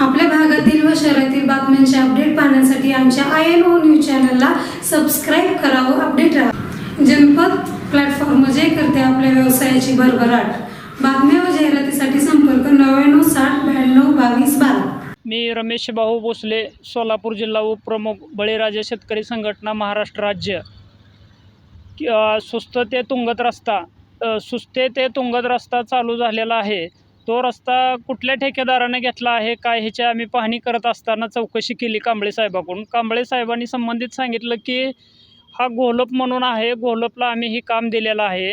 आपल्या भागातील व शहरातील बातम्यांचे अपडेट पाहण्यासाठी आमच्या आय एन ओ न्यूज चॅनलला सबस्क्राईब करावं अपडेट राहा. जनपद प्लॅटफॉर्म जे करते आपल्या व्यवसायाची भरभराट. बातम्या व जाहिरातीसाठी संपर्क नव्याण्णव साठ ब्याण्णव बावीस बारा. मी रमेश भाऊ भोसले सोलापूर जिल्हा उपप्रमुख बळीराजा शेतकरी संघटना महाराष्ट्र राज्य. सुस्त ते तुंगत रस्ता सुस्ते ते तुंगत रस्ता चालू झालेला आहे. तो रस्ता कुठल्या ठेकेदाराने घेतला आहे काय ह्याची आम्ही पाहणी करत असताना चौकशी केली कांबळे साहेबाकडून. कांबळे साहेबांनी संबंधित सांगितलं की हा घोलप म्हणून आहे घोलपला आम्ही हे काम दिलेलं आहे.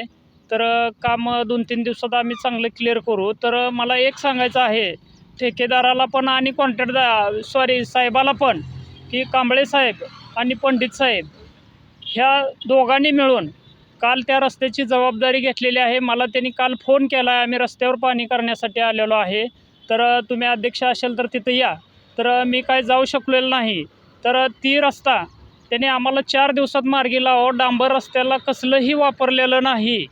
तर काम दोन तीन दिवसात आम्ही चांगलं क्लिअर करू. तर मला एक सांगायचं आहे ठेकेदाराला पण आणि कॉन्ट्रॅक्ट सॉरी साहेबाला पण की कांबळे साहेब आणि पंडित साहेब ह्या दोघांनी मिळून काल त्या रस्त्याची जबाबदारी घेतलेली आहे. मला त्यांनी काल फोन केला. आहे आम्ही रस्त्यावर पाणी करण्यासाठी आलेलो आहे. तर तुम्ही अध्यक्ष असेल तर तिथं या. तर मी काय जाऊ शकलेलो नाही. तर ती रस्ता त्याने आम्हाला चार दिवसात मार्गी लावा. डांबर रस्त्याला कसलंही वापरलेलं नाही.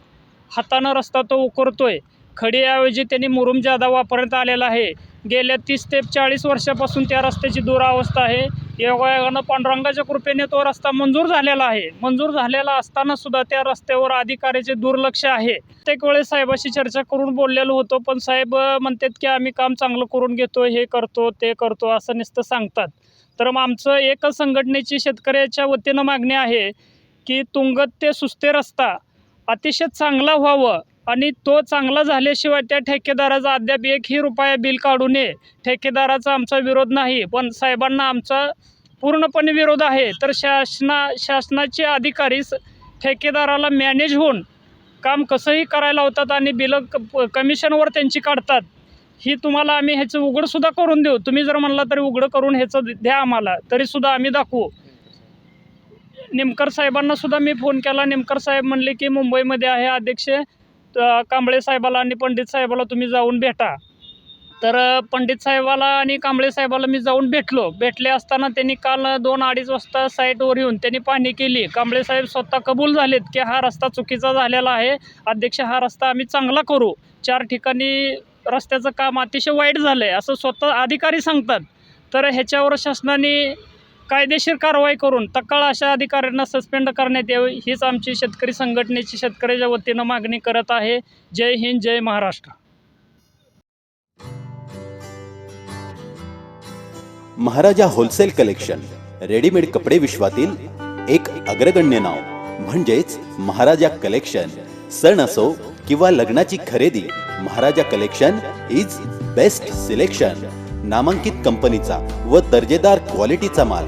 हातानं रस्ता तो उकरतोय. खडीऐवजी त्यांनी मुरुम जादा वापरण्यात आलेला आहे. गेल्या तीस ते चाळीस वर्षापासून त्या रस्त्याची दुरावस्था आहे. योगायोगानं पांडुरंगाच्या कृपेने तो रस्ता मंजूर झालेला आहे. मंजूर झालेला असताना सुद्धा त्या रस्त्यावर अधिकाऱ्याचे दुर्लक्ष आहे. प्रत्येक वेळेस साहेबाशी चर्चा करून बोललेलो होतो पण साहेब म्हणतात की आम्ही काम चांगलं करून घेतो हे करतो ते करतो असं नुसतं सांगतात. तर मग आमचं एकच संघटनेची शेतकऱ्याच्या वतीनं मागणी आहे की तुंगत ते सुस्ते रस्ता अतिशय चांगला व्हावं. आणि तो चांगला झाल्याशिवाय त्या ठेकेदाराचा अद्याप एकही रुपया बिल काढू नये. ठेकेदाराचा आमचा विरोध नाही पण साहेबांना आमचा पूर्णपणे विरोध आहे. तर शासना शासनाचे अधिकारी ठेकेदाराला मॅनेज होऊन काम कसंही करायला होतात आणि बिलं क कमिशनवर त्यांची काढतात. ही तुम्हाला आम्ही ह्याचं उघडसुद्धा करून देऊ. तुम्ही जर म्हणला तरी उघडं करून ह्याचं द्या आम्हाला तरीसुद्धा आम्ही दाखवू. निमकर साहेबांना सुद्धा मी फोन केला. निमकर साहेब म्हणले की मुंबईमध्ये आहे अध्यक्ष. कांबळे साहेबाला आणि पंडित साहेबाला तुम्ही जाऊन भेटा. तर पंडित साहेबाला आणि कांबळे साहेबाला मी जाऊन भेटलो. भेटले असताना त्यांनी काल दोन अडीच वाजता साईटवर येऊन त्यांनी पाहणी केली. कांबळे साहेब स्वतः कबूल झालेत की हा रस्ता चुकीचा झालेला आहे. अध्यक्ष हा रस्ता आम्ही चांगला करू. चार ठिकाणी रस्त्याचं काम अतिशय वाईट झालं आहे असं स्वतः अधिकारी सांगतात. तर ह्याच्यावर शासनाने कायदेशीर कारवाई करून तक्काळ अशा अधिकाऱ्यांना सस्पेंड करण्यात यावी हीच आमची शेतकरी संघटनेची शेतकऱ्याच्या वतीनं मागणी करत आहे. जय हिंद जय Maharashtra. Maharaja wholesale collection readymade कपडे विश्वातील एक अग्रगण्य नाव. म्हणजेच महाराजा कलेक्शन. सण असो किंवा लग्नाची खरेदी Maharaja collection is best selection नामांकित कंपनीचा व दर्जेदार क्वालिटीचा माल.